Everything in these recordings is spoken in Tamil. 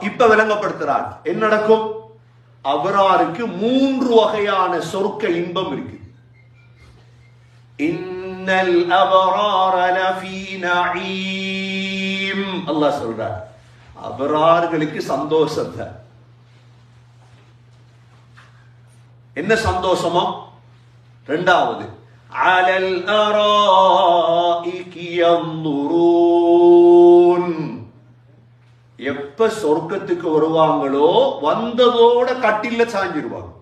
இப்ப விளங்கப்படுத்துறார். என்ன நடக்கும்? அவராருக்கு மூன்று வகையான சொர்க்க இன்பம் இருக்கு. இன்னல் அபரார அல்லாஹ் சொல்றார். அபரார்களுக்கு சந்தோஷத்தை என்ன சந்தோஷமா? ரெண்டாவது அலல் அராஇகி யன்துரூன் எப்ப சொர்க்கத்துக்கு வருவாங்களோ வந்ததோட கட்டில சாஞ்சிருவாங்க.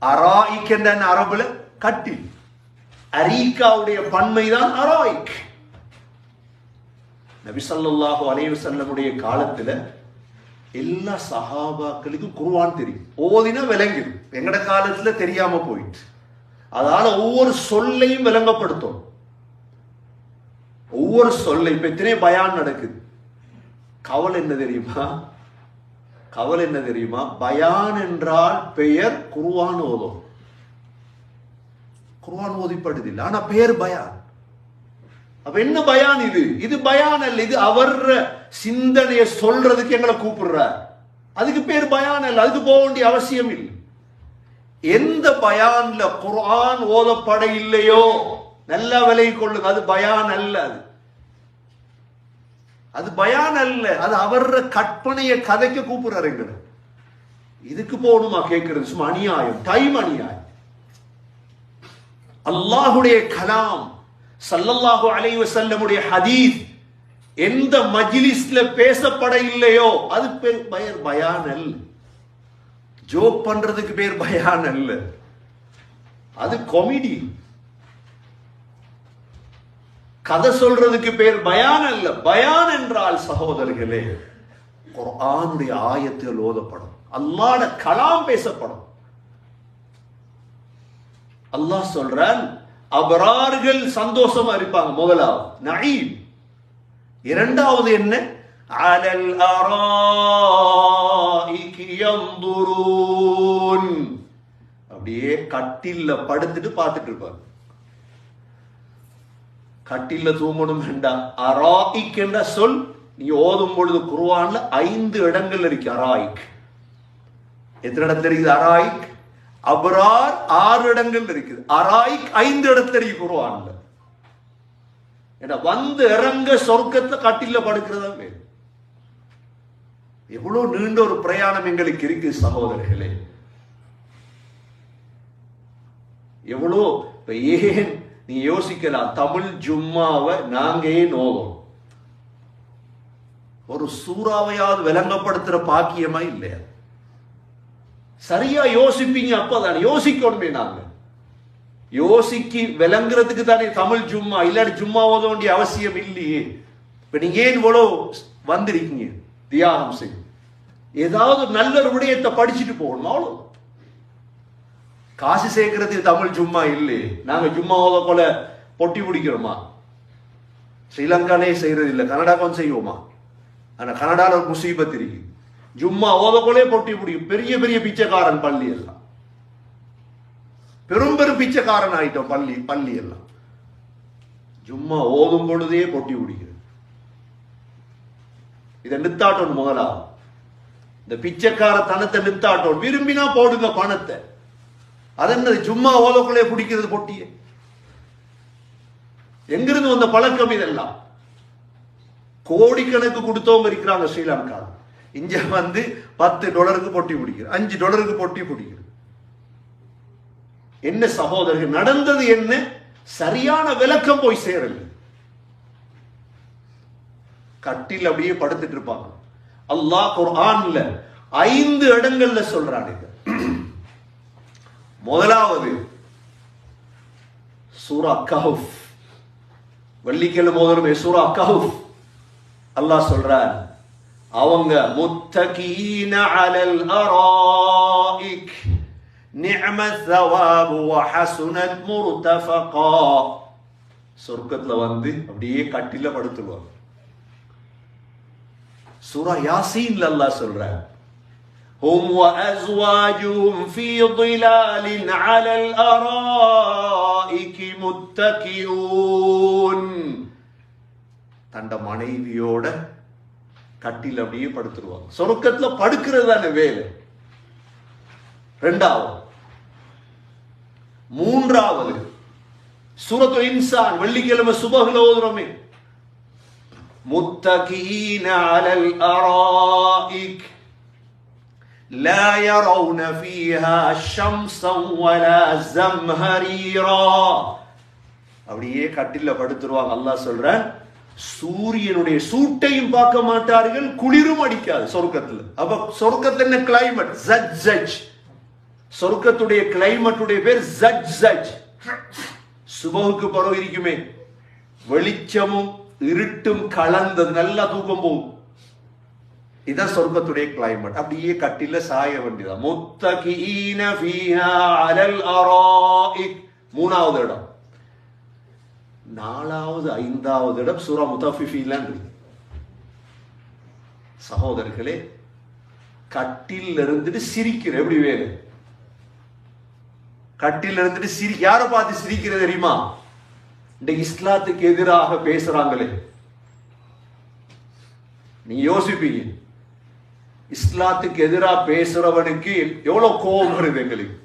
அராய்க் என்ற அரபுல கட்டில். அரீக்காவுடைய பன்மைதான் அராயிக். நபி ஸல்லல்லாஹு அலைஹி காலத்துல எல்லா சஹாபாக்களுக்கும் குருவான் தெரியும். ஓதினா விளங்கிடும். எங்கட காலத்துல தெரியாம போயிட்டு. அதால ஒவ்வொரு சொல்லையும் விளங்கப்படுத்தும். ஒவ்வொரு சொல்லை இப்ப எத்தனை பயான் நடக்குது. கவலை என்ன தெரியுமா? கவலை என்ன தெரியுமா? பயான் என்றால் பெயர் குருவான் ஓதும். ஓதைப்படுது இல்லை ஆனா பெயர் பயான். அப்ப என்ன பயான் இது? இது பயான் அல்ல இது அவர் சிந்தனையை சொல்றதுக்கு எங்களை கூப்பிடுறார் அதுக்கு பேர் பயான் அல்ல அதுக்கு போக வேண்டிய அவசியம் இல்லை. எந்த பயான்ல குர்ஆன் ஓதப்பட இல்லையோ நல்லா விலை கொள்ளுங்க அது பயான் அல்ல அது. அது பயான் அல்ல. அது அவர கற்பனையை கதைக்க கூப்பிடுறாரு எங்களை. இதுக்கு போகணுமா கேட்கிறது? சும்மா அநியாயம். டைம் அநியாயம். அல்லாஹுடைய கலாம் சல்லல்லாஹு அலைவ செல்லமுடைய ஹதீஸ் எந்த மஜிலிஸ்ல பேசப்பட இல்லையோ அது பேர் பெயர் பயான் அல்ல. ஜோக் பண்றதுக்கு பேர் பயான் அல்ல. அது காமெடி கதை சொல்றதுக்கு பேர் பயான் அல்ல. பயான் என்றால் சகோதரர்களே குரானுடைய ஆயத்தில் ஓதப்படும். அல்லாட கலாம் பேசப்படும். அல்லாஹ் சொல்றான் அபரார்கள் சந்தோஷமா இருப்பாங்க. முதலாவது நயீம் இரண்டாவது என்ன? அலல் அப்படியே கட்டில்ல படுத்துட்டு பார்த்துட்டு இருப்பாங்க. கட்டில தூங்கணும் வேண்டாம் அராயிக் என்ற சொல் நீ ஓதும் பொழுது குருவான்ல ஐந்து இடங்கள் இருக்கு அராயிக். எத்தனை இடம் இருக்குது அராயிக். அபரார் ஆறு இடங்கள் இருக்குது. அராயிக் ஐந்து இடம் தெரியும் குருவான்ல வந்து இறங்க சொர்க்கத்தை கட்டில படுக்கிறதா வேணும். எவ்வளவு நீண்ட ஒரு பிரயாணம் எங்களுக்கு இருக்கு சகோதரர்களே. எவ்வளோ இப்ப ஏன் நீ யோசிக்கலாம் தமிழ் ஜும்மாவை நாங்கே நோகம் ஒரு சூறாவையாவது விளங்கப்படுத்துற பாக்கியமா இல்லையா? சரியா யோசிப்பீங்க அப்பதான். யோசிக்கணுமே நாங்க. யோசிக்கி விளங்குறதுக்கு தானே தமிழ் ஜும்மா இல்லாட்டி ஜும்மா ஓத வேண்டிய அவசியம் இல்லையே. இப்ப நீங்க ஏன் இவ்வளோ வந்திருக்கீங்க? தியாகம் செய்யும் ஏதாவது நல்ல விடயத்தை படிச்சுட்டு போகணும் அவ்வளோ காசு சேர்க்கறதுக்கு தமிழ் ஜும்மா இல்லை. நாங்க ஜும்மா போல பொட்டி பிடிக்கிறோமா? ஸ்ரீலங்காலே செய்யறது இல்லை கனடாக்கும் செய்வோமா? ஆனா கனடால ஒரு முசீபத் இருக்கு. ஜும்மா ஓத போலே பொட்டி பிடிக்கும் பெரிய பெரிய பிச்சைக்காரன் பள்ளி எல்லாம். பெரும் பெரும் பிச்சைக்காரன் ஆயிட்டோம் பள்ளி பள்ளி எல்லாம். ஜும்மா ஓதும் பொழுதே பொட்டி பிடிக்கிறது. இதை நித்தாட்டோன்னு முதலா இந்த பிச்சைக்கார தனத்தை நித்தாட்டோன் விரும்பினா போடுங்க பணத்தை. அது என்னது சும்மா ஓலக்குள்ளே பிடிக்கிறது பொட்டியே. எங்கிருந்து வந்த பழக்கம் இதெல்லாம்? கோடிக்கணக்கு கொடுத்தவங்க இருக்கிறாங்க ஸ்ரீலங்கா இங்க வந்து பத்து டாலருக்கு பொட்டி பிடிக்கிறது அஞ்சு டாலருக்கு பொட்டி பிடிக்கிறது என்ன சகோதரர்கள் நடந்தது என்ன? சரியான விளக்கம் போய் சேரல. கட்டில் அப்படியே படுத்துட்டு இருப்பாங்க. அல்லாஹ் குர்ஆன்ல ஐந்து இடங்கள்ல சொல்றான் இது. முதலாவது சூரா கஹுஃப். வெள்ளிக்கிழமை முதலுமே சூரா கஹுஃப். அல்லாஹ் சொல்றார் அவங்க முத்தகீன அலல் அராயிக். நிஅம சவாபு வஹசுனத் முர்தஃபகா. சொர்க்கத்துல வந்து அப்படியே கட்டில படுத்துவாங்க சூரா யாசீன்ல அல்லாஹ் சொல்றார் هم وأزواجهم في ظلال على الأرائك متكئون தண்ட மனைவியோட கட்டில் அப்படியே படுத்துருவாங்க சொர்க்கத்துல படுக்கிறது தானே வேலை ரெண்டாவது மூன்றாவது சூரத்து இன்சான் வெள்ளிக்கிழமை சுபகுல ஓதுறோமே முத்தகீன அலல் அராயிக் لا يرون فيها شمسا ولا زمهريرا அப்படியே கட்டில படுத்துருவாங்க அல்லாஹ் சொல்றான் சூரியனுடைய சூட்டையும் பார்க்க மாட்டார்கள் குளிரும் அடிக்காது சொர்க்கத்துல அப்ப சொர்க்கத்துல என்ன கிளைமேட் ஜட் ஜட் சொர்க்கத்துடைய கிளைமேட்டுடைய பேர் ஜட் ஜட் சுபகுக்கு பிறகு இருக்குமே வெளிச்சமும் இருட்டும் கலந்தது நல்லா தூக்கம் போகும் இதான் சொர்க்கத்துடைய கிளைமேட் அப்படியே கட்டில சாய வேண்டியதான் முத்தகீன ஃபீஹா அலல் அராயிக். மூணாவது இடம். நாலாவது ஐந்தாவது இடம் சூரா முத்தஃபிஃபிலான் சகோதரர்களே கட்டில் இருந்துட்டு சிரிக்கிற எப்படி வேறு கட்டில் இருந்துட்டு சிரி யாரை பார்த்து சிரிக்கிறது தெரியுமா? இந்த இஸ்லாத்துக்கு எதிராக பேசுறாங்களே. நீ யோசிப்பீங்க. இஸ்லாத்துக்கு எதிராக பேசுறவனுக்கு எவ்வளவு கோபம் வருது எங்களுக்கு?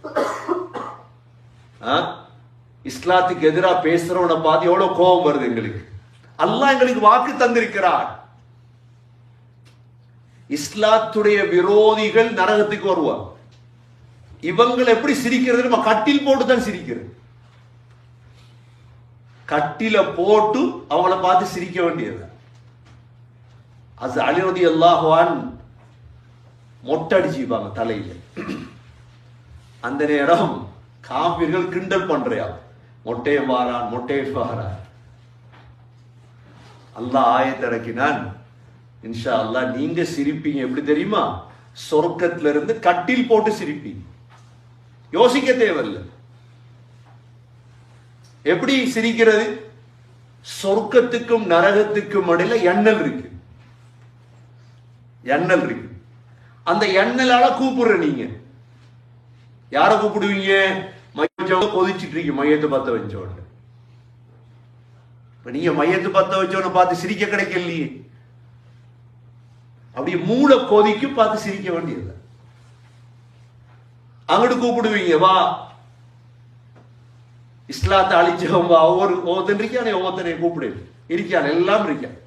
இஸ்லாத்துக்கு எதிராக பேசுறவனை பார்த்து எவ்வளவு கோபம் வருது எங்களுக்கு? அல்லாஹ் எங்களுக்கு வாக்கு தந்திருக்கிறார். இஸ்லாத்துடைய விரோதிகள் நரகத்துக்கு வருவார் இவங்களை எப்படி சிரிக்கிறது நம்ம கட்டில் போட்டு தான் சிரிக்கிறது. கட்டில போட்டு அவங்கள பார்த்து சிரிக்க வேண்டியது அது அலிரதி அல்லாஹ்வான் மொட்டை அடிச்சுப்பாங்க தலையில. அந்த நேரம் காவிர்கள் கிண்டல் பண்றியா? மொட்டையை வாரான் மொட்டையை வாரான் அல்லாஹ் ஆயத்திறக்கினான் இன்ஷா அல்லாஹ் நீங்க சிரிப்பீங்க. எப்படி தெரியுமா? சொர்க்கத்துல இருந்து கட்டில் போட்டு சிரிப்பீங்க. யோசிக்க தேவையில்லை. எப்படி சிரிக்கிறது? சொர்க்கத்துக்கும் நரகத்துக்கும் இடையில எண்ணல் இருக்கு. எண்ணல் இருக்கு. அந்த எண்ணலால கூப்பிடுற நீங்க. யார கூப்பிடுவீங்க? மையத்தோட கொதிச்சிட்டு இருக்கீங்க மையத்தை பத்த வச்சோட இப்ப நீங்க மையத்தை பத்த வச்சோன்னு பார்த்து சிரிக்க கிடைக்கலையே அப்படி மூளை கொதிக்கு பார்த்து சிரிக்க வேண்டியது அங்கிட்டு கூப்பிடுவீங்க வா. இஸ்லாத்தை அழிச்சவங்க ஒவ்வொரு ஒவ்வொருத்தன் இருக்கானே ஒவ்வொருத்தனையும் கூப்பிடு. இருக்கான் எல்லாம் இருக்கான்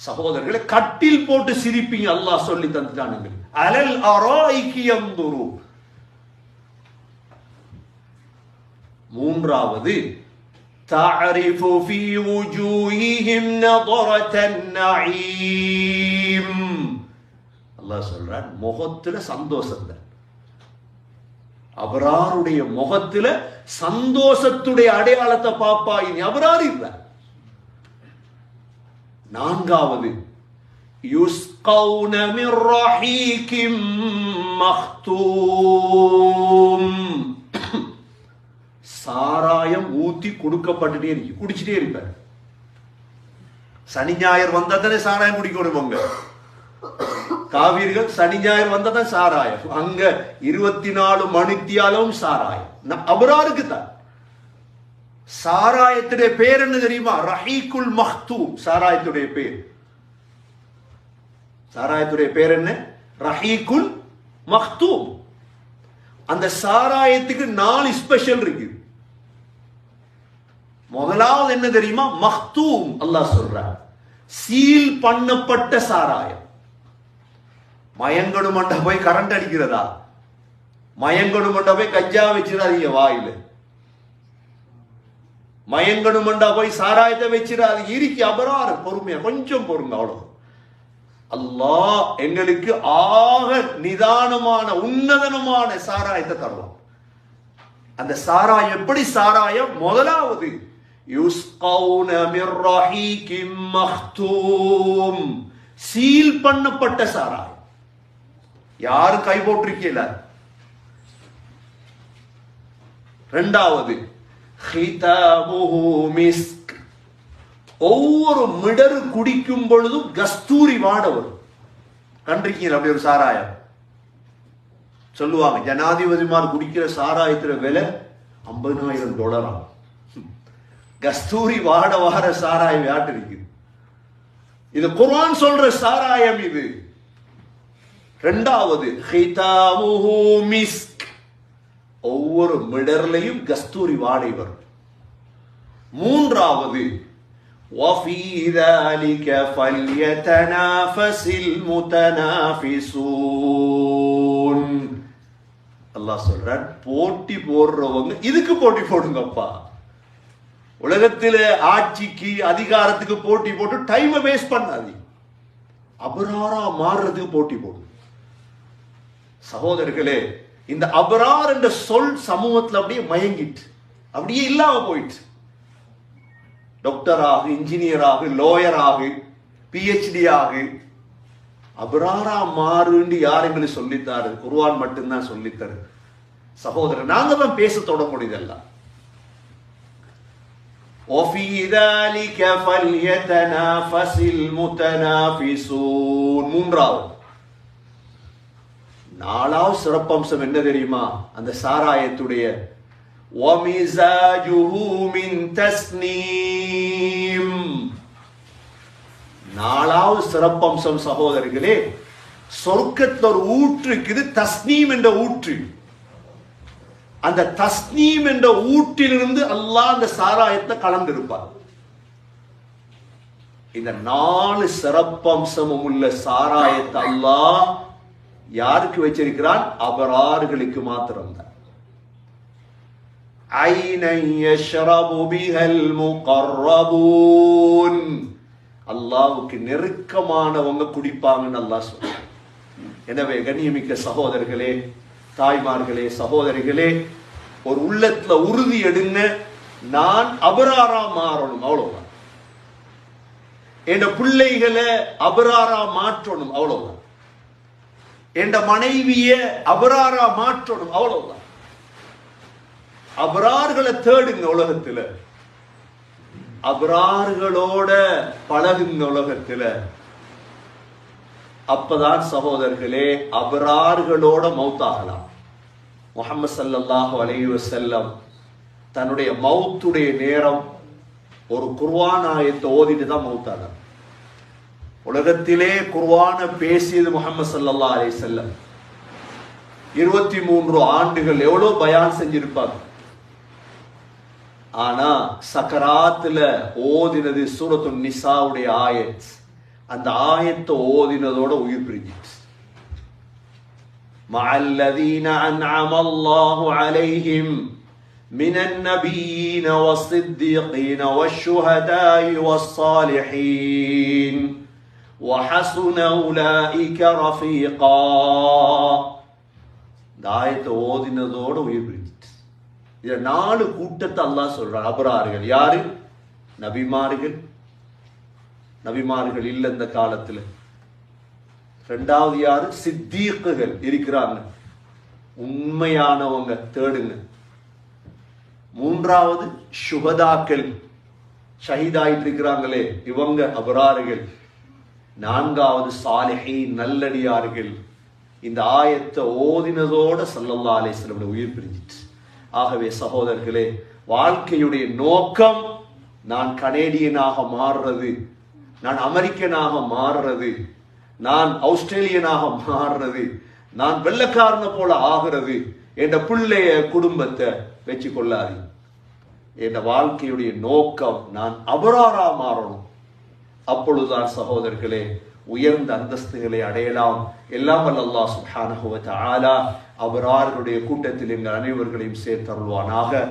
சகோதரர்களை கட்டில் போட்டு சிரிப்பீங்க அல்லாஹ் சொல்லி தந்துட்டானுங்க அலல் அராய்க்கு யந்துரு மூன்றாவது تعرف في وجوههم نظرة النعيم அல்லாஹ் சொல்றான் முகத்துல சந்தோஷம் தான் அபராருடைய முகத்துல சந்தோஷத்துடைய அடையாளத்தை பாப்பா இனி அபரார் இல்ல நான்காவது. யுஸ்கௌன மிர் ரஹீகிம் மக்தூம் சாராயம் ஊத்தி கொடுக்கப்பட்டுட்டே இருக்கு. குடிச்சிட்டே இருப்பார். சனி ஞாயிறு வந்தா தானே சாராயம் குடிக்கணும் அவங்க காவிரிகள் சனி ஞாயிறு வந்தா தான் சாராயம். அங்க இருபத்தி நாலு மணித்தியாலும் சாராயம். அபராருக்கு தான் சாராயத்துடைய பேர் என்ன தெரியுமா? ரஹீக்குல் மஹ்தூம் சாராயத்துடைய பேர். சாராயத்துடைய பேர் என்ன? ரஹீக்குல் மஹ்தூம் அந்த சாராயத்துக்கு நாலு ஸ்பெஷல் இருக்கு. முதலாவது என்ன தெரியுமா? மஹ்தூம் அல்லாஹ் சொல்றார் சீல் பண்ணப்பட்ட சாராயம். மயங்கணுமண்ட போய் கரண்ட் அடிக்கிறதா? மயங்கணுமண்ட போய் கஞ்சா வச்சிடாதீங்க வாயில. மயங்கணுமண்டா போய் சாராயத்தை வச்சிடாது இறுக்கி அபராறு பொறுமையா கொஞ்சம் பொறுங்க அவ்வளவு. அல்லாஹ் எங்களுக்கு ஆக நிதானமான உன்னதனமான சாராயத்தை தருவோம் அந்த சாராயம் எப்படி சாராயம்? முதலாவது சீல் பண்ணப்பட்ட சாராயம். யாரும் கை போட்டிருக்கீங்களா ரெண்டாவது மிஸ்க் ஒவ்வொரு மிடரு குடிக்கும் பொழுதும் கஸ்தூரி வாட வரும் கண்டிருக்கீங்க அப்படி ஒரு சாராயம் சொல்லுவாங்க ஜனாதிபதிமார் குடிக்கிற சாராயத்துல விலை ஐம்பதுனாயிரம் டாலராம் கஸ்தூரி வாட வார சாராயம் யாட்டு இருக்குது இது குர்ஆன் சொல்ற சாராயம் இது ரெண்டாவது ஹிதாமுஹு மிஸ்க் ஒவ்வொரு மிடர்லையும் கஸ்தூரி வாடை வரும் மூன்றாவது وفي ذلك فليتنافس المتنافسون அல்லாஹ் சொல்றான் போட்டி போடுறவங்க இதுக்கு போட்டி போடுங்கப்பா உலகத்துல ஆட்சிக்கு அதிகாரத்துக்கு போட்டி போட்டு டைமை வேஸ்ட் பண்ணாதீங்க அபராரா மாறுறதுக்கு போட்டி போடும் சகோதரர்களே இந்த அபரார் என்ற சொல் சமூகத்துல அப்படியே மயங்கிட்டு அப்படியே இல்லாம போயிட்டு டாக்டராக இன்ஜினியராக லோயராக பிஹெச்டி ஆகு அபராரா மாறுன்னு யார் எங்களுக்கு சொல்லித்தாரு குருவான் மட்டும்தான் சொல்லித்தரு சகோதரர் நாங்க தான் பேச தொடங்க இதெல்லாம் وفي ذلك فليتنافس المتنافسون மூன்றாவது நாலாவது சிறப்பம்சம் என்ன தெரியுமா? அந்த சாராயத்துடைய நாலாவது சிறப்பம்சம் சகோதரர்களே சொர்க்கத்தில் ஊற்றுக்குது தஸ்னீம் என்ற ஊற்று. அந்த தஸ்னீம் என்ற ஊற்றிலிருந்து அல்லாஹ் அந்த சாராயத்தை கலந்திருப்பார். இந்த நாலு சிறப்பம்சமும் உள்ள சாராயத்தை அல்லாஹ் யாருக்கு வச்சிருக்கிறான் அபராறுகளுக்கு மாத்திரம்தான். அல்லாவுக்கு நெருக்கமானவங்க குடிப்பாங்கன்னு அல்லா சொல்றாங்க எனவே கண்ணியமிக்க சகோதரர்களே தாய்மார்களே சகோதரிகளே ஒரு உள்ளத்துல உறுதி எடுங்க. நான் அபராரா மாறணும் அவ்வளவுதான். என் பிள்ளைகளை அபராரா மாற்றணும் அவ்வளவுதான். என்ற மனைவிய அபராரா மாற்றணும் அவ்வளவுதான். அபரார்களை தேடுங்க உலகத்துல. அபரார்களோட பழகுங்க உலகத்துல. அப்பதான் சகோதரர்களே அபரார்களோட மௌத்தாகலாம். முகமது சல்லாஹு அலைஹி செல்லம் தன்னுடைய மௌத்துடைய நேரம் ஒரு குர்வான் ஆயத்தை ஓதிட்டு தான் மௌத்தானார். உலகத்திலே குர்வான பேசியது முகமது சல்லல்லாஹு அலைஹி வஸல்லம் இருபத்தி மூன்று ஆண்டுகள் எவ்வளவு பயான் செஞ்சிருப்பாங்க ஆனா சக்கராத்துல ஓதினது சூரத்து நிசாவுடைய ஆயத் அந்த ஆயத்தை ஓதினதோட உயிர் பிரிஞ்சிட்டு مع الذين أنعم الله عليهم من النبيين والصديقين والشهداء والصالحين وحسن أولئك رفيقا இந்த ஆயத்தை ஓதினதோட உயிர் பிரிஞ்சிட்டு இதுல நாலு கூட்டத்தை அல்லாஹ் சொல்றான் அபரார்கள் யாரு நபிமார்கள் நபிமார்கள் இல்ல இந்த காலத்துல ரெண்டாவது யாரு சித்தீக்குகள் இருக்கிறாங்க உண்மையானவங்க தேடுங்க மூன்றாவது சுகதாக்கள் ஷஹீதாயிட்டு இருக்கிறாங்களே இவங்க அபராறுகள் நான்காவது சாலிஹி நல்லடியார்கள். இந்த ஆயத்தை ஓதினதோட சல்லல்லா அலிஸ்லம் உயிர் பிரிஞ்சிட்டு ஆகவே சகோதரர்களே வாழ்க்கையுடைய நோக்கம் நான் கனேடியனாக மாறுறது நான் அமெரிக்கனாக மாறுறது நான் ஆஸ்திரேலியனாக மாறுறது நான் வெள்ளக்காரனை போல ஆகிறது என் பிள்ளைய குடும்பத்தை வச்சு கொள்ளாது என் வாழ்க்கையுடைய நோக்கம் நான் அபராரா மாறணும். அப்பொழுதுதான் சகோதரர்களே உயர்ந்த அந்தஸ்துகளை அடையலாம். எல்லாம் வல்ல அல்லாஹ் சுப்ஹானஹு ஆலா தஆலா அவரார்களுடைய கூட்டத்தில் எங்கள் அனைவர்களையும் சேர்த்தருள்வானாக.